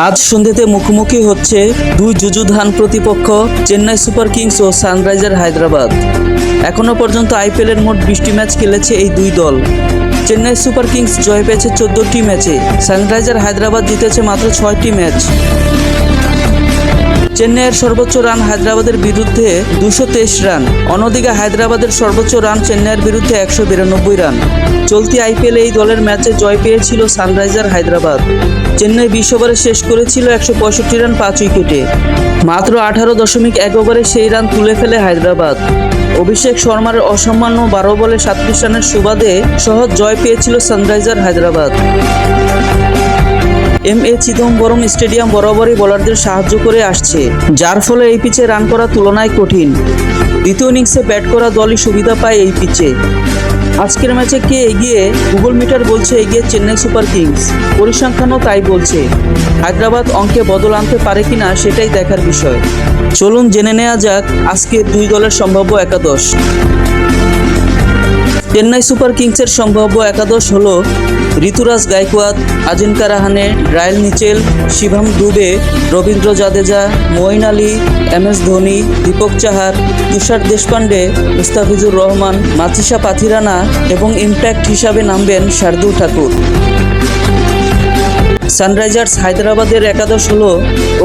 আজ সন্ধ্যেতে মুখোমুখি হচ্ছে দুই যুযুধান প্রতিপক্ষ চেন্নাই সুপার কিংস ও সানরাইজার হায়দ্রাবাদ। এখনও পর্যন্ত আইপিএলের মোট বিশটি ম্যাচ খেলেছে এই দুই দল। চেন্নাই সুপার কিংস জয় পেয়েছে চোদ্দোটি ম্যাচে, সানরাইজার হায়দ্রাবাদ জিতেছে মাত্র ছয়টি ম্যাচ। চেন্নাইয়ের সর্বোচ্চ রান হায়দ্রাবাদের বিরুদ্ধে দুশো রান। অন্যদিকে হায়দ্রাবাদের সর্বোচ্চ রান চেন্নাইয়ের বিরুদ্ধে একশো বিরানব্বই রান। চলতি আইপিএলে এই দলের ম্যাচে জয় পেয়েছিল সানরাইজার হায়দ্রাবাদ। চেন্নাই বিশ ওভারে শেষ করেছিল একশো পঁয়ষট্টি রান পাঁচ উইকেটে। মাত্র আঠারো দশমিক এক ওভারে সেই রান তুলে ফেলে হায়দ্রাবাদ। অভিষেক শর্মার অসামান্য বারো বলে সাতত্রিশ রানের সুবাদে সহজ জয় পেয়েছিল sunriser Hyderabad. M A Chidambaram stadium বরাবরই বোলারদের সাহায্য করে আসছে, যার ফলে এই পিচে রান করা তুলনায় কঠিন। দ্বিতীয় ইনিংসে ব্যাট করা দলই সুবিধা পায় এই পিচে। আজকের ম্যাচে কে এগিয়ে গুগল মিটার বলছে এগিয়ে চেন্নাই সুপার কিংস। পরিসংখ্যানও তাই বলছে। হায়দ্রাবাদ অঙ্কে বদল আনতে পারে কিনা সেটাই দেখার বিষয়। চলুন জেনে নেওয়া যাক আজকের দুই দলের সম্ভাব্য একাদশ। চেন্নাই সুপার কিংসের সম্ভাব্য একাদশ হল Ruturaj Gaikwad Ajinkya Rahane, Daryl Mitchell Shivam Dube, Ravindra Jadeja Moeen Ali M S Dhoni, Deepak Chahar, Tushar Deshpande Mustafizur Rahman Matheesha Pathirana এবং ইম্প্যাক্ট হিসাবে নামবেন শার্দুল ঠাকুর। সানরাইজার্স হায়দ্রাবাদের একাদশ হল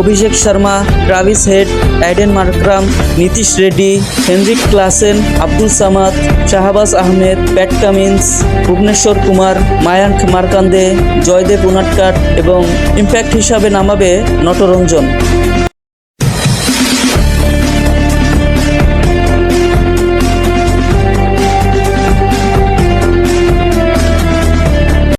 Abhishek Sharma, Travis Head Aiden Markram, Nitish Reddy, Heinrich Klaasen, Abdul Samad, Shahbaz Ahmed, Pat Cummins, Bhuvneshwar Kumar, Mayank Markande, Jaydev Unadkat এবং impact হিসাবে নামাবে নটরঞ্জন।